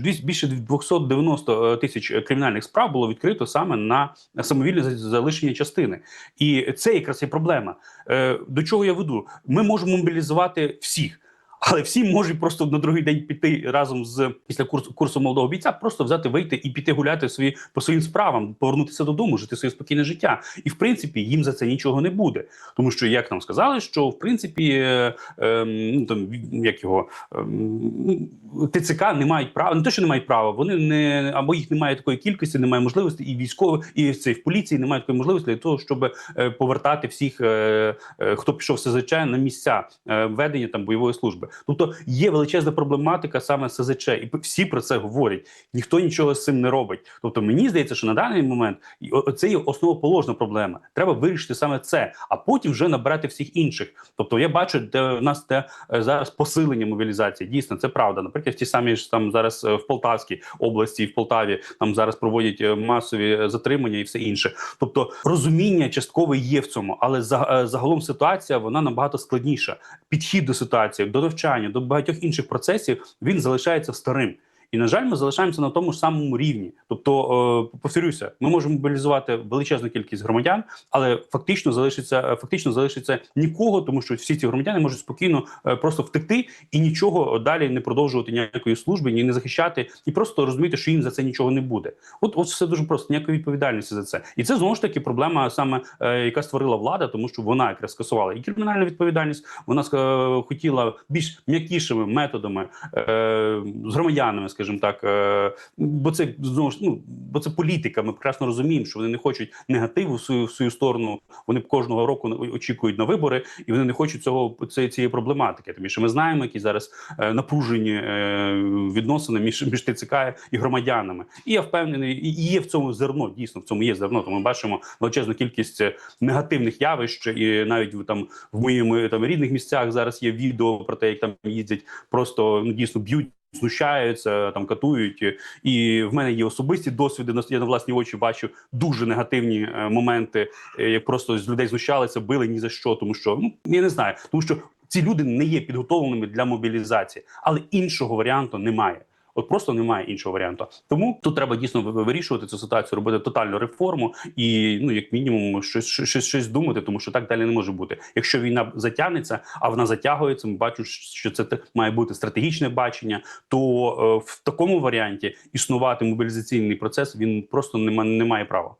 Більше 290 тисяч кримінальних справ було відкрито саме на самовільне за- залишення частини, і це якраз є проблема. Е, До чого я веду? Ми можемо мобілізувати всіх. Але всі можуть просто на другий день піти разом з після курсу курсу молодого бійця, просто взяти, вийти і піти гуляти свої по своїм справам, повернутися додому, жити своє спокійне життя. І в принципі їм за це нічого не буде. Тому що як нам сказали, що в принципі е, е, ну там як його ну, ТЦК не мають права, не те, що не мають права, вони не або їх немає такої кількості, немає можливості, і військові, і цій в поліції немає такої можливості для того, щоб е, повертати всіх, е, е, хто пішов СЗЧ на місця е, ведення там бойової служби. Тобто є величезна проблематика саме СЗЧ, і всі про це говорять. Ніхто нічого з цим не робить. Тобто, мені здається, що на даний момент це є основоположна проблема. Треба вирішити саме це, а потім вже набирати всіх інших. Тобто, я бачу, де в нас те е, зараз посилення мобілізації. Дійсно, це правда. Наприклад, ті самі ж там зараз е, в Полтавській області, в Полтаві там зараз проводять е, масові затримання і все інше. Тобто розуміння часткове є в цьому, але за- загалом ситуація вона набагато складніша. Підхід до ситуації, до навчання, до багатьох інших процесів він залишається старим. І на жаль, ми залишаємося на тому ж самому рівні. Тобто, е, повторюся, ми можемо мобілізувати величезну кількість громадян, але фактично залишиться е, фактично залишиться нікого, тому що всі ці громадяни можуть спокійно е, просто втекти і нічого далі не продовжувати ніякої служби, ні не захищати, і просто розуміти, що їм за це нічого не буде. От, от все дуже просто ніякої відповідальності за це. І це знову ж таки проблема, саме яка створила влада, тому що вона якраз скасувала і кримінальну відповідальність. Вона хотіла більш м'якішими методами з громадянами, скажімо так, е, бо це знову ж ну бо це політика. Ми прекрасно розуміємо, що вони не хочуть негативу в свою в свою сторону. Вони кожного року очікують на вибори, і вони не хочуть цього цієї, цієї проблематики. Тому що ми знаємо, які зараз е, напружені е, відносини між між ТЦК і громадянами. І я впевнений, і є в цьому зерно. Дійсно, в цьому є зерно. Тому ми бачимо величезну кількість негативних явищ, і навіть там в моїм там рідних місцях зараз є відео про те, як там їздять, просто ну дійсно б'ють. Знущаються там, катують, і в мене є особисті досвіди. Я на власні очі бачу дуже негативні е, моменти, е, як просто з людей знущалися, били ні за що, тому що ну я не знаю, тому що ці люди не є підготовленими для мобілізації, але іншого варіанту немає. От просто немає іншого варіанту. Тому тут треба дійсно вирішувати цю ситуацію, робити тотальну реформу і ну як мінімум щось щось, щось, думати, тому що так далі не може бути. Якщо війна затягнеться, а вона затягується, ми бачимо, що це має бути стратегічне бачення. То е, в такому варіанті існувати мобілізаційний процес він просто не має права.